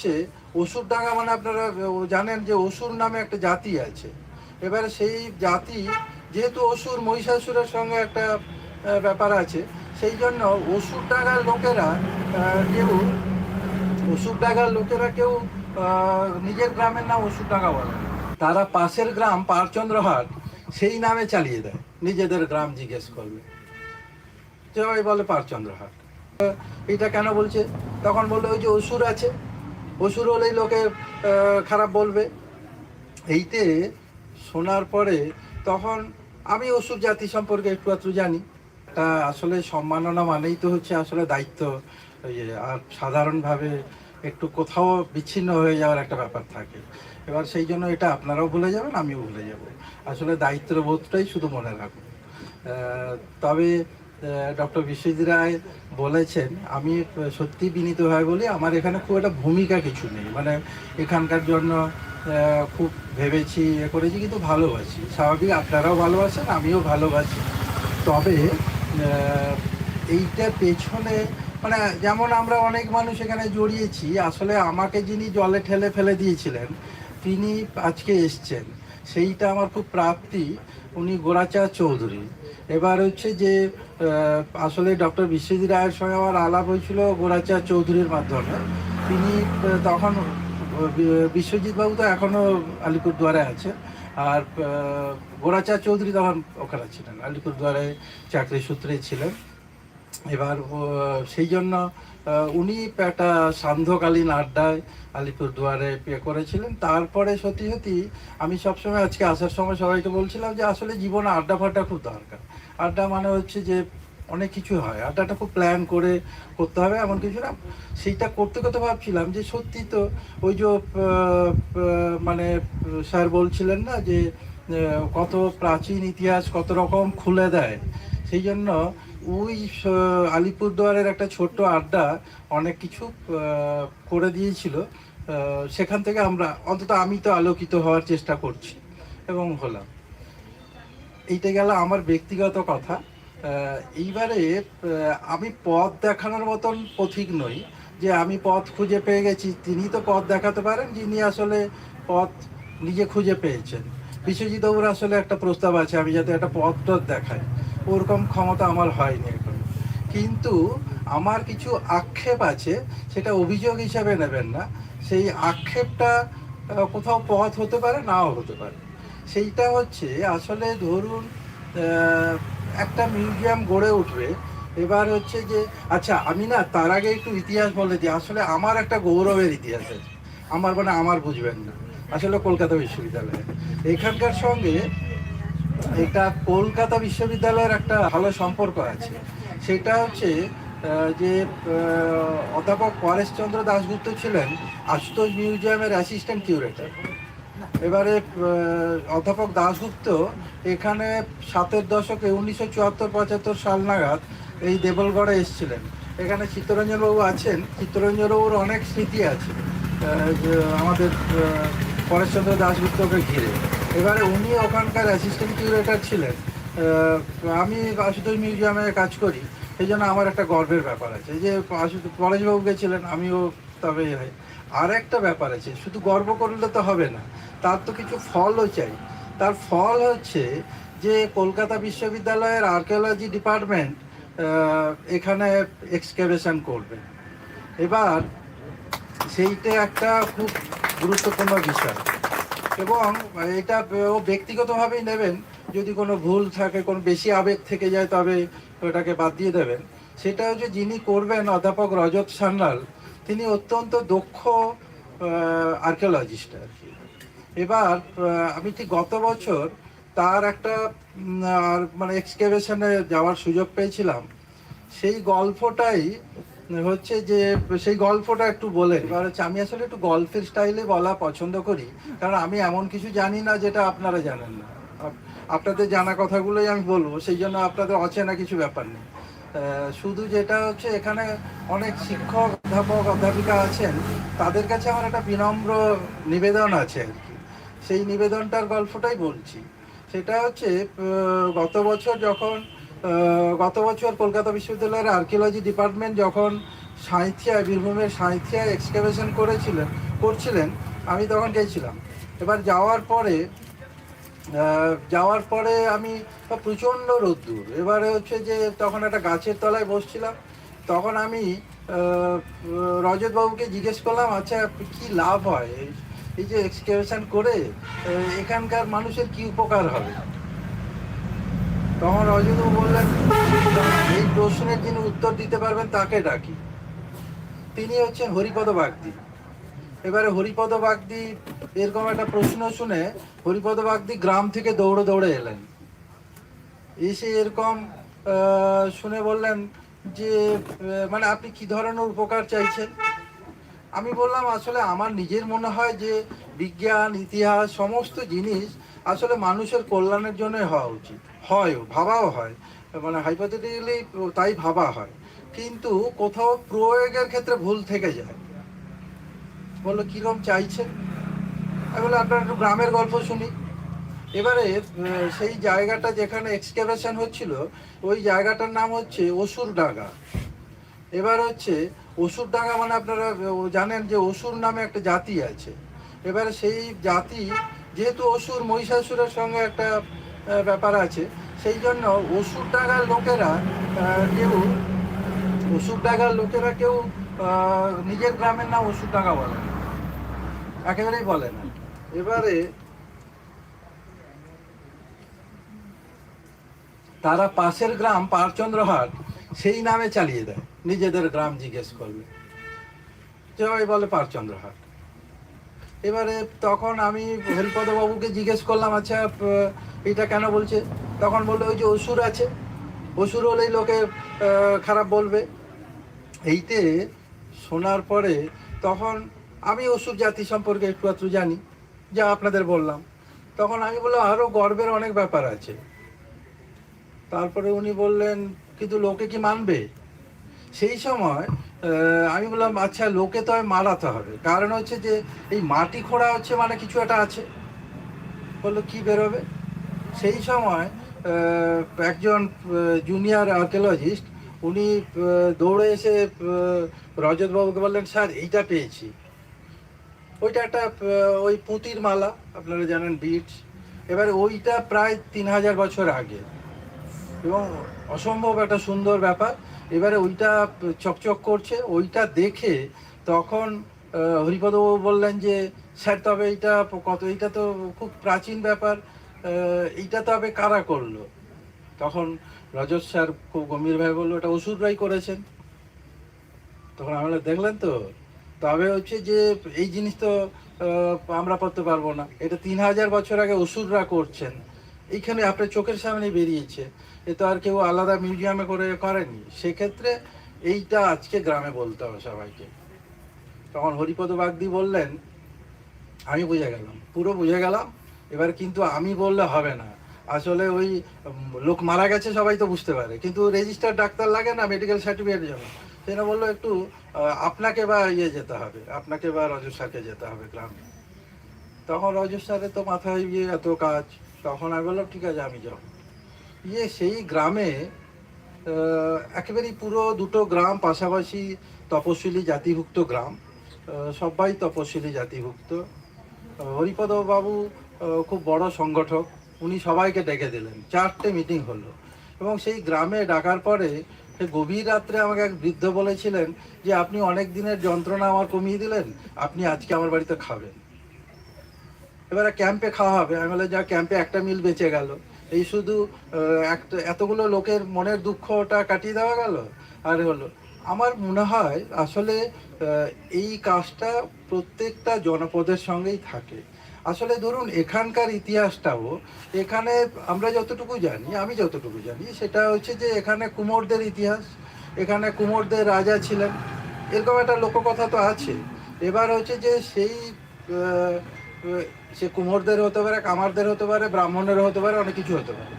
হচ্ছে অসুর ডাঙ্গা মানে আপনারা জানেন যে অসুর নামে একটা জাতি আছে। এবারে সেই জাতি যেহেতু অসুর মহিষাসুরের সঙ্গে একটা ব্যাপার আছে, সেই জন্য অসুর ডাঙ্গার লোকেরা কেউ অসুর ডাঙ্গার লোকেরা কেউ নিজের গ্রামের নাম অসুর ডাঙ্গা বলে তারা পাশের গ্রাম পারচন্দ্রহাট, সেই নামে চালিয়ে দেয়, নিজেদের গ্রাম জিজ্ঞেস করলে। সবাই বলে পারচন্দ্রহাট। এটা কেন বলছে? তখন বলল, ওই যে অসুর আছে অসুর হলেই লোকে খারাপ বলবে। এইতে শোনার পরে তখন আমি অসুর জাতি সম্পর্কে একটু একটু জানি। তা আসলে সম্মাননা মানেই তো হচ্ছে আসলে দায়িত্ব। ইয়ে আর সাধারণভাবে একটু কোথাও বিচ্ছিন্ন হয়ে যাওয়ার একটা ব্যাপার থাকে। এবার সেই জন্য এটা আপনারাও ভুলে যাবেন, আমিও ভুলে যাব। আসলে দায়িত্বের বোধটাই শুধু মনে রাখুন। তবে ডক্টর বিশ্বজিৎ রায় বলেছেন, আমি সত্যি বিনীত হয় বলি, আমার এখানে খুব একটা ভূমিকা কিছু নেই। মানে এখানকার জন্য খুব ভেবেছি, এ করেছি, কিন্তু ভালোবাসি। স্বাভাবিক আপনারাও ভালোবাসেন, আমিও ভালোবাসি। তবে এইটার পেছনে মানে যেমন আমরা অনেক মানুষ এখানে জড়িয়েছি, আসলে আমাকে যিনি জলে ঠেলে ফেলে দিয়েছিলেন, তিনি আজকে এসছেন। সেইটা আমার খুব প্রাপ্তি। উনি গোরাচা চৌধুরী। এবার হচ্ছে যে আসলে ডক্টর বিশ্বজিৎ রায়ের সঙ্গে আমার আলাপ হয়েছিল গোরাচা চৌধুরীর মাধ্যমে। তিনি তখন বিশ্বজিৎবাবু বিশ্বজিৎ বাবু তো এখনও আলিপুরদুয়ারে আছে। আর গোরাচা চৌধুরী তখন ওখানে ছিলেন, আলিপুরদুয়ারে চাকরি সূত্রে ছিলেন। এবার সেই জন্য উনি একটা সান্ধ্যকালীন আড্ডায় আলিপুরদুয়ারে পে করেছিলেন। তারপরে সত্যি সত্যি আমি সবসময় আজকে আসার সময় সবাইকে বলছিলাম যে, আসলে জীবনে আড্ডা ফাড্ডা খুব দরকার। আড্ডা মানে হচ্ছে যে, অনেক কিছু হয়। আড্ডাটা খুব প্ল্যান করে করতে হবে, এমন কিছু না। সেইটা করতে করতে ভাবছিলাম যে, সত্যি তো ওই যে মানে স্যার বলছিলেন না যে কত প্রাচীন ইতিহাস কত রকম খুলে দেয়। সেই জন্য ওই আলিপুরদুয়ারের একটা ছোট্ট আড্ডা অনেক কিছু করে দিয়েছিল। সেখান থেকে আমরা, অন্তত আমি তো আলোকিত হওয়ার চেষ্টা করছি এবং হলাম। এইটা গেল আমার ব্যক্তিগত কথা। এইবারে আমি পথ দেখানোর মতন পথিক নই। যে আমি পথ খুঁজে পেয়ে গেছি, তিনি তো পথ দেখাতে পারেন যিনি আসলে পথ নিজে খুঁজে পেয়েছেন। বিশ্বজিৎ বাবুর আসলে একটা প্রস্তাব আছে, আমি যাতে একটা পথ দেখাই। ওরকম ক্ষমতা আমার হয়নি এখন। কিন্তু আমার কিছু আক্ষেপ আছে, সেটা অভিযোগ হিসাবে নেবেন না। সেই আক্ষেপটা কোথাও পথ হতে পারে, নাও হতে পারে। সেইটা হচ্ছে, আসলে ধরুন একটা মিউজিয়াম গড়ে উঠবে, এবার হচ্ছে যে আচ্ছা আমি না তার আগে একটু ইতিহাস বলে দিই। আসলে আমার একটা গৌরবের ইতিহাস আছে। আমার মানে আমার বুঝবেন না। আসলে কলকাতা বিশ্ববিদ্যালয়ে। এখানকার সঙ্গে এটা কলকাতা বিশ্ববিদ্যালয়ের একটা ভালো সম্পর্ক আছে। সেটা হচ্ছে যে অধ্যাপক পরেশচন্দ্র দাশগুপ্ত ছিলেন আশুতোষ মিউজিয়ামের অ্যাসিস্ট্যান্ট কিউরেটর এবারে অধ্যাপক দাশগুপ্ত এখানে সাতের দশকে উনিশশো চুয়াত্তর পঁচাত্তর সাল নাগাদ এই দেবলগড়ে এসেছিলেন। এখানে চিত্তরঞ্জনবাবু আছেন। চিত্তরঞ্জনবাবুর অনেক স্মৃতি আছে আমাদের পরেশচন্দ্র দাশগুপ্তকে ঘিরে। এবারে উনি ওখানকার অ্যাসিস্ট্যান্ট কিউরেটর ছিলেন। আমি আশুতোষ মিউজিয়ামে কাজ করি, সেই জন্য আমার একটা গর্বের ব্যাপার আছে যে আশুতোষ পরেশবাবু গেছিলেন, আমিও তবে হয়। আর একটা ব্যাপার আছে, শুধু গর্ব করলে তো হবে না, তার তো কিছু ফলও চাই। তার ফল হচ্ছে যে কলকাতা বিশ্ববিদ্যালয়ের আর্কিওলজি ডিপার্টমেন্ট এখানে এক্সকেভেশন করবে। এবার সেইটা একটা খুব গুরুত্বপূর্ণ বিষয়। এবং এটা ব্যক্তিগতভাবেই নেবেন। যদি কোনো ভুল থাকে, কোনো বেশি আবেগ থেকে যায়, তবে ওটাকে বাদ দিয়ে দেবেন। সেটা হচ্ছে যিনি করবেন অধ্যাপক রজত সান্যাল, তিনি অত্যন্ত দক্ষ আর্কিওলজিস্ট আর কি। এবার আমি ঠিক গত বছর তার একটা মানে এক্সকেভেশনে যাওয়ার সুযোগ পেয়েছিলাম। সেই গল্পটাই হচ্ছে যে, সেই গল্পটা একটু বলে এবার হচ্ছে আমি আসলে একটু গল্পের স্টাইলে বলা পছন্দ করি, কারণ আমি এমন কিছু জানি না যেটা আপনারা জানেন না। আপনাদের জানা কথাগুলোই আমি বলব, সেই জন্য আপনাদের অচেনা কিছু ব্যাপার নেই। শুধু যেটা হচ্ছে এখানে অনেক শিক্ষক, অধ্যাপক, অধ্যাপিকা আছেন, তাদের কাছে আমার একটা বিনম্র নিবেদন আছে আর কি। সেই নিবেদনটার গল্পটাই বলছি। সেটা হচ্ছে গত বছর যখন গত বছর কলকাতা বিশ্ববিদ্যালয়ের আর্কিওলজি ডিপার্টমেন্ট যখন সাঁইথিয়া, বীরভূমের সাঁইথিয়া এক্সকাভেশন করেছিলেন, করছিলেন, আমি তখন গেছিলাম। এবার যাওয়ার পরে যাওয়ার পরে আমি প্রচণ্ড রোদ্দুর। এবারে হচ্ছে যে তখন একটা গাছের তলায় বসছিলাম। তখন আমি রজতবাবুকে জিজ্ঞেস করলাম আচ্ছা কি লাভ হয়? এই যে এক্সকাভেশন করে এখানকার মানুষের কি উপকার হবে? তখন রজতবাবু বললেন, এই প্রশ্নের যিনি উত্তর দিতে পারবেন তাকে ডাকি। তিনি হচ্ছেন হরিপদ বাগদি। এবারে হরিপদ বাগদি এরকম একটা প্রশ্ন শুনে হরিপদ বাগদি গ্রাম থেকে দৌড়ে দৌড়ে এলেন। এসে এরকম শুনে বললেন যে মানে আপনি কি ধরনের উপকার চাইছেন? আমি বললাম, আসলে আমার নিজের মনে হয় যে বিজ্ঞান, ইতিহাস, সমস্ত জিনিস আসলে মানুষের কল্যাণের জন্য হওয়া উচিত। হয়, ভাবাও হয়। মানে হাইপোথেটিক্যালি তাই ভাবা হয়। কিন্তু কোথাও প্রয়োগের ক্ষেত্রে ভুল থেকে যায়। বলল কিরম চাইছে? আমি আপনার একটু গ্রামের গল্প শুনি। এবারে সেই জায়গাটা যেখানে এক্সকেভেশন হচ্ছিল, ওই জায়গাটার নাম হচ্ছে অসুর ডাঙ্গা এবার হচ্ছে অসুর ডাঙ্গা মানে আপনারা জানেন যে অসুর নামে একটা জাতি আছে। এবারে সেই জাতি যেহেতু অসুর মহিষাসুরের সঙ্গে একটা ব্যাপার আছে, সেই জন্য অসুর ডাঙ্গার লোকেরা কেউ অসুর ডাঙ্গার লোকেরা কেউ নিজের গ্রামের নাম অসুর ডাঙ্গা বলে না। একেবারেই বলে না। এবারে তারা পাশের গ্রাম পারচন্দ্রহাট, সেই নামে চালিয়ে দেয়। নিজেদের গ্রাম জিজ্ঞেস করলে সবাই বলে পারচন্দ্রহাট। এবারে তখন আমি বাবুকে জিজ্ঞেস করলাম আচ্ছা এটা কেন বলছে? তখন বলল, ওই যে অসুর আছে। অসুর হলেই লোকে খারাপ বলবে। এইতে শোনার পরে তখন আমি অসুর জাতি সম্পর্কে একটু একটু জানি, যা আপনাদের বললাম। তখন আমি বললাম আরও গর্বের অনেক ব্যাপার আছে। তারপরে উনি বললেন, কিন্তু লোকে কি মানবে? সেই সময় আমি বললাম আচ্ছা লোকে তো মারাতে হবে। কারণ হচ্ছে যে, এই মাটি খোঁড়া হচ্ছে মানে কিছু একটা আছে। বলল, কি বেরোবে? সেই সময় একজন জুনিয়র আর্কিওলজিস্ট উনি দৌড়ে এসে রজতবাবুকে বললেন, স্যার, এইটা পেয়েছি। ওইটা একটা ওই পুঁতির মালা, আপনারা জানেন বিটস এবার ওইটা প্রায় তিন হাজার বছর আগে। এবং অসম্ভব একটা সুন্দর ব্যাপার। এবারে ওইটা চকচক করছে, ওইটা দেখে তখন হরিপদবাবু বললেন যে, স্যার, তবে এইটা কত, এইটা তো খুব প্রাচীন ব্যাপার এইটা তবে কারা করল? তখন রজত স্যার খুব গম্ভীরভাবে বলল, এটা ওষুধরাই করেছেন। তখন আমরা দেখলেন তো? তবে হচ্ছে যে, এই জিনিস তো আমরা করতে পারব না। এটা তিন হাজার বছর আগে অসুররা করছেন। এইখানে আপনার চোখের সামনে বেরিয়েছে। এ তো আর কেউ আলাদা মিউজিয়ামে করে করেনি। সেক্ষেত্রে এইটা আজকে গ্রামে বলতে হবে সবাইকে। তখন হরিপদ বাগদি বললেন, আমি বুঝে গেলাম, পুরো বুঝে গেলাম। এবার কিন্তু আমি বললে হবে না। আসলে ওই লোক মারা গেছে সবাই তো বুঝতে পারে। কিন্তু রেজিস্টার ডাক্তার লাগে না মেডিকেল সার্টিফিকেট জন্য। সেটা বলল একটু আপনাকে বা ইয়ে যেতে হবে, আপনাকে বা রজত স্যারকে যেতে হবে গ্রামে। তখন রজত স্যারের তো মাথায় গিয়ে এত কাজ। তখন আমি বললাম ঠিক আছে, আমি যাব। ইয়ে সেই গ্রামে একেবারেই পুরো দুটো গ্রাম পাশাপাশি তপশিলি জাতিভুক্ত গ্রাম সবাই তপশিলি জাতিভুক্ত। আহ, হরিপদ বাবু আহ, খুব বড় সংগঠক উনি সবাইকে ডেকে দিলেন। চারটে মিটিং হলো। এবং সেই গ্রামে ডাকার পরে গভীর রাত্রে আমাকে এক বৃদ্ধ বলেছিলেন যে আপনি অনেক দিনের যন্ত্রণা আমার কমিয়ে দিলেন আপনি আজকে আমার বাড়িতে খাবেন। এবারে ক্যাম্পে খাওয়া হবে। আমি বললাম যা ক্যাম্পে একটা মিল বেঁচে গেল। এই শুধু এতগুলো লোকের মনের দুঃখটা কাটিয়ে দেওয়া গেল? আর হলো, আমার মনে হয় আসলে এই কাজটা প্রত্যেকটা জনপদের সঙ্গেই থাকে। আসলে ধরুন, এখানকার ইতিহাসটাও, এখানে আমরা যতটুকু জানি, আমি যতটুকু জানি, সেটা হচ্ছে যে এখানে কুমোরদের ইতিহাস, এখানে কুমোরদের রাজা ছিলেন, এরকম একটা লোককথা তো আছে। এবার হচ্ছে যে সেই সে কুমোরদের হতে পারে, কামারদের হতে পারে, ব্রাহ্মণের হতে পারে, অনেক কিছু হতে পারে।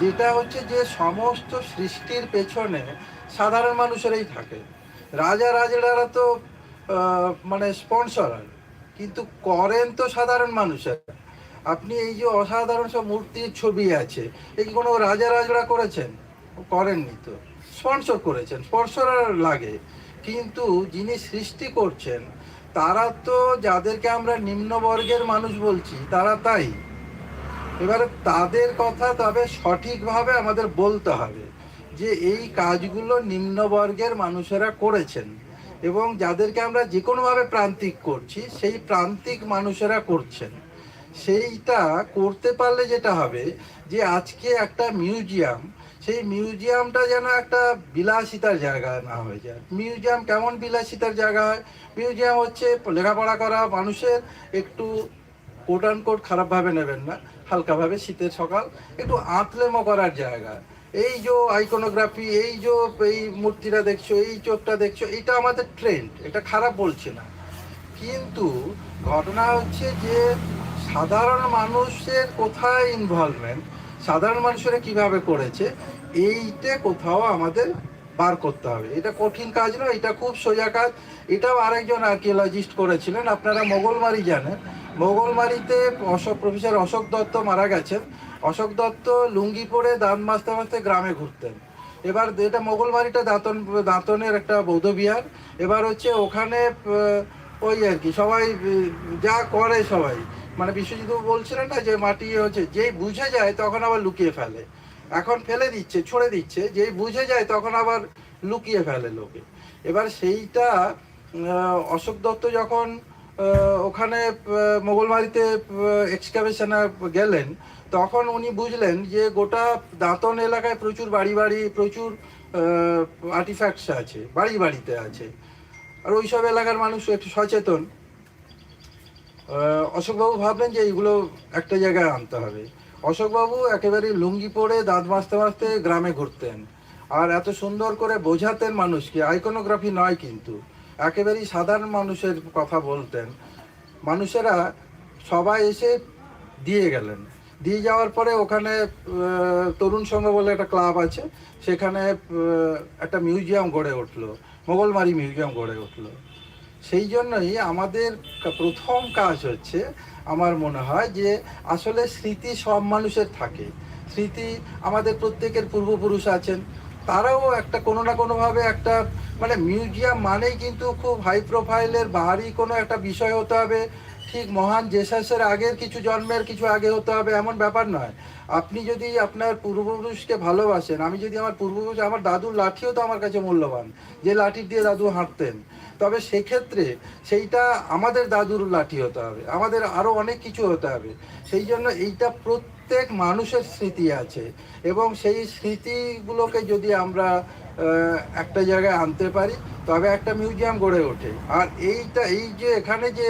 যেটা হচ্ছে যে সমস্ত সৃষ্টির পেছনে সাধারণ মানুষেরাই থাকে। রাজা রাজারা তো মানে স্পন্সর কিন্তু করেন তো সাধারণ মানুষের। আপনি এই যে অসাধারণ সব মূর্তির ছবি আছে এই কি কোনো রাজা, রাজরা করেছেন? করেননি তো। স্পন্সর করেছেন স্পন্সর লাগে। কিন্তু যিনি সৃষ্টি করছেন তারা তো যাদেরকে আমরা নিম্নবর্গের মানুষ বলছি, তারা তাই। এবারে তাদের কথা তবে সঠিকভাবে আমাদের বলতে হবে যে এই কাজগুলো নিম্নবর্গের মানুষেরা করেছেন এবং যাদেরকে আমরা যে কোনোভাবে প্রান্তিক করছি, সেই প্রান্তিক মানুষেরা করছেন। সেইটা করতে পারলে যেটা হবে যে আজকে একটা মিউজিয়াম সেই মিউজিয়ামটা যেন একটা বিলাসিতার জায়গা না হয়ে যায়। মিউজিয়াম কেমন বিলাসিতার জায়গা হয়? মিউজিয়াম হচ্ছে লেখাপড়া করা মানুষের একটু কোট আন কোট খারাপভাবে নেবেন না, হালকাভাবে শীতের সকাল, একটু আঁতলেমো করার জায়গা। এই যে আইকোনোগ্রাফি এই যে এই মূর্তিটা দেখছ, এই চোখটা দেখছ, এটা আমাদের ট্রেন্ড এটা খারাপ বলছে না। কিন্তু ঘটনা হচ্ছে যে সাধারণ মানুষের কোথায় ইনভলভমেন্ট সাধারণ মানুষেরা কীভাবে করেছে, এইটা কোথাও আমাদের বার করতে হবে। এটা কঠিন কাজ নয়, এটা খুব সোজা কাজ। এটাও আরেকজন আর্কিওলজিস্ট করেছিলেন, আপনারা মোগলমারি জানেন। মোগলমারিতে অশোক প্রফেসর অশোক দত্ত মারা গেছেন। অশোক দত্ত লুঙ্গি পরে দাঁত মাজতে মাজতে গ্রামে ঘুরতেন। এবার এটা মোগলবাড়িটা দাঁতন, দাঁতনের একটা বৌদ্ধ বিহার এবার হচ্ছে ওখানে ওই আর কি, সবাই যা করে সবাই। মানে বিশ্বজিৎ বলছিলেন না যে মাটি হচ্ছে যেই বুঝে যায় তখন আবার লুকিয়ে ফেলে। এখন ফেলে দিচ্ছে ছড়ে দিচ্ছে যেই বুঝে যায় তখন আবার লুকিয়ে ফেলে লোকে। এবার সেইটা অশোক দত্ত যখন ওখানে আহ, মোগলমারিতে এক্সকাভেশনে গেলেন তখন উনি বুঝলেন যে গোটা দাঁতন এলাকায় প্রচুর বাড়ি বাড়ি প্রচুর আর্টিফ্যাক্টস আছে বাড়ি বাড়িতে আছে। আর ওইসব এলাকার মানুষ একটু সচেতন। অশোকবাবু ভাবলেন যে এইগুলো একটা জায়গায় আনতে হবে। অশোকবাবু একেবারে লুঙ্গি পরে দাঁত মাজতে মাজতে গ্রামে ঘুরতেন। আর এত সুন্দর করে বোঝাতেন মানুষকে আইকোনোগ্রাফি নয় কিন্তু। একেবারেই সাধারণ মানুষের কথা বলতেন। মানুষেরা সবাই এসে দিয়ে গেলেন। দিয়ে যাওয়ার পরে ওখানে তরুণ সংঘ বলে একটা ক্লাব আছে, সেখানে একটা মিউজিয়াম গড়ে উঠল। মোগলমারি মিউজিয়াম গড়ে উঠল। সেই জন্যই আমাদের প্রথম কাজ হচ্ছে আমার মনে হয় যে আসলে স্মৃতি সব মানুষের থাকে। স্মৃতি আমাদের প্রত্যেকের পূর্বপুরুষ আছেন। তারাও একটা কোনো না কোনোভাবে একটা মানে মিউজিয়াম মানেই কিন্তু খুব হাই প্রোফাইলের ভারী কোনো একটা বিষয় হতে হবে। ঠিক মহান জেসাসের আগের কিছু জন্মের কিছু আগে হতে হবে এমন ব্যাপার নয়। আপনি যদি আপনার পূর্বপুরুষকে ভালোবাসেন, আমি যদি আমার পূর্বপুরুষ, আমার দাদুর লাঠিও তো আমার কাছে মূল্যবান। যে লাঠি দিয়ে দাদু হাঁটতেন তবে সেক্ষেত্রে সেইটা আমাদের দাদুর লাঠি হতে হবে। আমাদের আরও অনেক কিছু হতে হবে। সেই জন্য এইটা প্রত্যেক মানুষের স্মৃতি আছে এবং সেই স্মৃতিগুলোকে যদি আমরা একটা জায়গায় আনতে পারি, তবে একটা মিউজিয়াম গড়ে ওঠে। আর এইটা, এই যে এখানে যে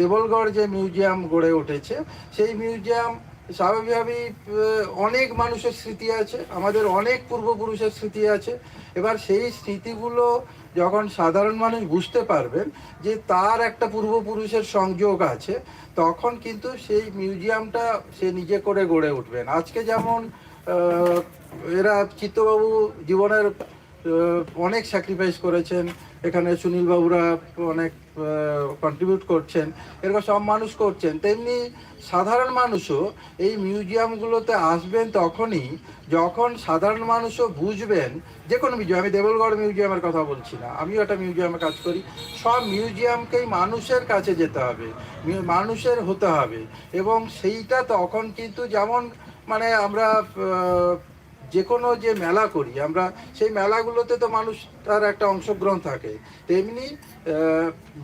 দেবলগড় যে মিউজিয়াম গড়ে উঠেছে, সেই মিউজিয়াম স্বাভাবিকভাবেই অনেক মানুষের স্মৃতি আছে। আমাদের অনেক পূর্বপুরুষের স্মৃতি আছে। এবার সেই স্মৃতিগুলো যখন সাধারণ মানুষ বুঝতে পারবেন যে তার একটা পূর্বপুরুষের সংযোগ আছে, তখন কিন্তু সেই মিউজিয়ামটা সে নিজে করে গড়ে উঠবেন। আজকে যেমন এরা চিত্তবাবু জীবনের অনেক স্যাক্রিফাইস করেছেন। এখানে সুনীল বাবুরা অনেক কন্ট্রিবিউট করছেন। এরকম সব মানুষ করছেন। তেমনি সাধারণ মানুষও এই মিউজিয়ামগুলোতে আসবেন তখনই যখন সাধারণ মানুষও বুঝবেন যে কোনো মিউজিয়াম আমি দেবলগড় মিউজিয়ামের কথা বলছি না, আমিও একটা মিউজিয়ামে কাজ করি। সব মিউজিয়ামকেই মানুষের কাছে যেতে হবে মানুষের হতে হবে। এবং সেইটা তখন কিন্তু যেমন মানে আমরা যে কোনো যে মেলা করি আমরা সেই মেলাগুলোতে তো মানুষ তার একটা অংশগ্রহণ থাকে। তেমনি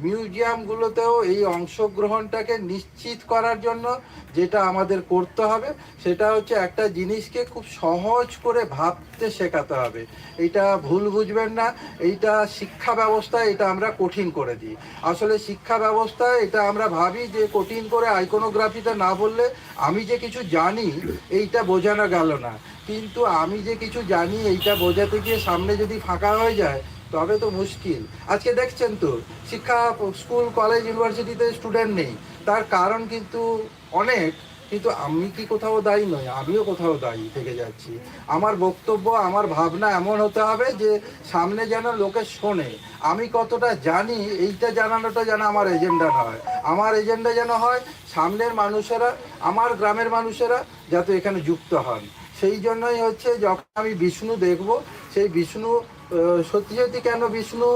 মিউজিয়ামগুলোতেও এই অংশগ্রহণটাকে নিশ্চিত করার জন্য যেটা আমাদের করতে হবে, সেটা হচ্ছে একটা জিনিসকে খুব সহজ করে ভাবতে শেখাতে হবে। এটা ভুল বুঝবেন না, এইটা শিক্ষা ব্যবস্থায় এটা আমরা কঠিন করে দিই। আসলে শিক্ষা ব্যবস্থায় এটা আমরা ভাবি যে কঠিন করে আইকোনোগ্রাফিটা না বললে আমি যে কিছু জানি, এইটা বোঝানো গেল না। কিন্তু আমি যে কিছু জানি, এইটা বোঝাতে গিয়ে সামনে যদি ফাঁকা হয়ে যায় তবে তো মুশকিল। আজকে দেখছেন তো, শিক্ষা, স্কুল, কলেজ, ইউনিভার্সিটিতে স্টুডেন্ট নেই। তার কারণ কিন্তু অনেক, কিন্তু আমি কি কোথাও দায়ী নই, আমিও কোথাও দায়ী থেকে যাচ্ছি। আমার বক্তব্য, আমার ভাবনা এমন হতে হবে যে, সামনে যেন লোকে শোনে। আমি কতটা জানি, এইটা জানানোটা যেন আমার এজেন্ডা নয়। আমার এজেন্ডা যেন হয়, সামনের মানুষেরা, আমার গ্রামের মানুষেরা যাতে এখানে যুক্ত হন। সেই জন্যই হচ্ছে, যখন আমি বিষ্ণু দেখব, সেই বিষ্ণু সত্যি সত্যি কেন বিষ্ণু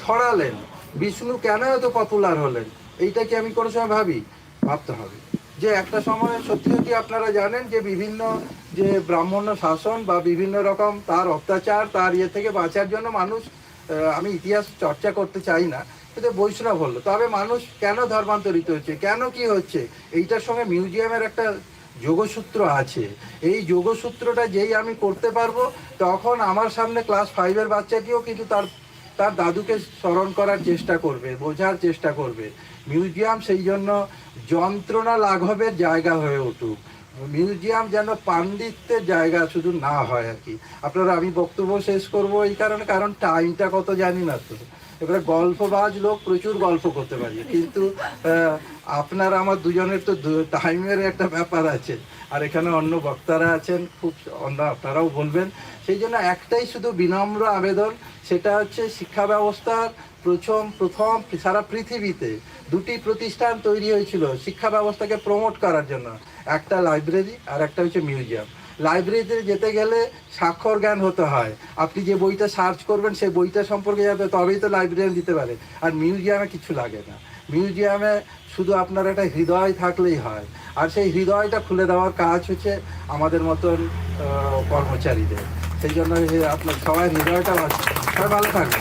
ছড়ালেন? বিষ্ণু কেন এত পপুলার হলেন? এইটা কি আমি কোনো সময় ভাবি? ভাবতে হবে। যে একটা সময় সত্যি সত্যি আপনারা জানেন যে বিভিন্ন যে ব্রাহ্মণ্য শাসন বা বিভিন্ন রকম তার অত্যাচার, তার ইয়ে থেকে বাঁচার জন্য মানুষ আমি ইতিহাস চর্চা করতে চাই না কিন্তু বৈষ্ণব হলো। তবে মানুষ কেন ধর্মান্তরিত হচ্ছে? কেন কি হচ্ছে? এইটার সঙ্গে মিউজিয়ামের একটা যোগসূত্র আছে। এই যোগসূত্রটা যেই আমি করতে পারব, তখন আমার সামনে ক্লাস ফাইভের বাচ্চাটিও কিন্তু তার তার দাদুকে স্মরণ করার চেষ্টা করবে, বোঝার চেষ্টা করবে। মিউজিয়াম সেই জন্য যন্ত্রণা লাঘবের জায়গা হয়ে উঠুক। মিউজিয়াম যেন পাণ্ডিত্যের জায়গা শুধু না হয় আর কি। আপনারা, আমি বক্তব্য শেষ করব এই কারণে, কারণ টাইমটা কত জানি না তো। এবারে গল্পবাজ লোক প্রচুর গল্প করতে পারি। কিন্তু আপনার আমার দুজনের তো টাইমের একটা ব্যাপার আছে। আর এখানে অন্য বক্তারা আছেন, খুব অন্য আপনারাও বলবেন। সেই জন্য একটাই শুধু বিনম্র আবেদন, সেটা হচ্ছে শিক্ষা ব্যবস্থার প্রথম প্রথম সারা পৃথিবীতে দুটি প্রতিষ্ঠান তৈরি হয়েছিল শিক্ষা ব্যবস্থাকে প্রমোট করার জন্য। একটা লাইব্রেরি আর একটা হচ্ছে মিউজিয়াম লাইব্রেরিতে যেতে গেলে স্বাক্ষর জ্ঞান হতে হয়। আপনি যে বইটা সার্চ করবেন, সেই বইটা সম্পর্কে যাবে তবেই তো লাইব্রেরিয়ান দিতে পারে। আর মিউজিয়ামে কিছু লাগে না। মিউজিয়ামে শুধু আপনার একটা হৃদয় থাকলেই হয়। আর সেই হৃদয়টা খুলে দেওয়ার কাজ হচ্ছে আমাদের মতন কর্মচারীদের। সেই জন্য আপনার সবাই হৃদয়টা ভালো থাকবে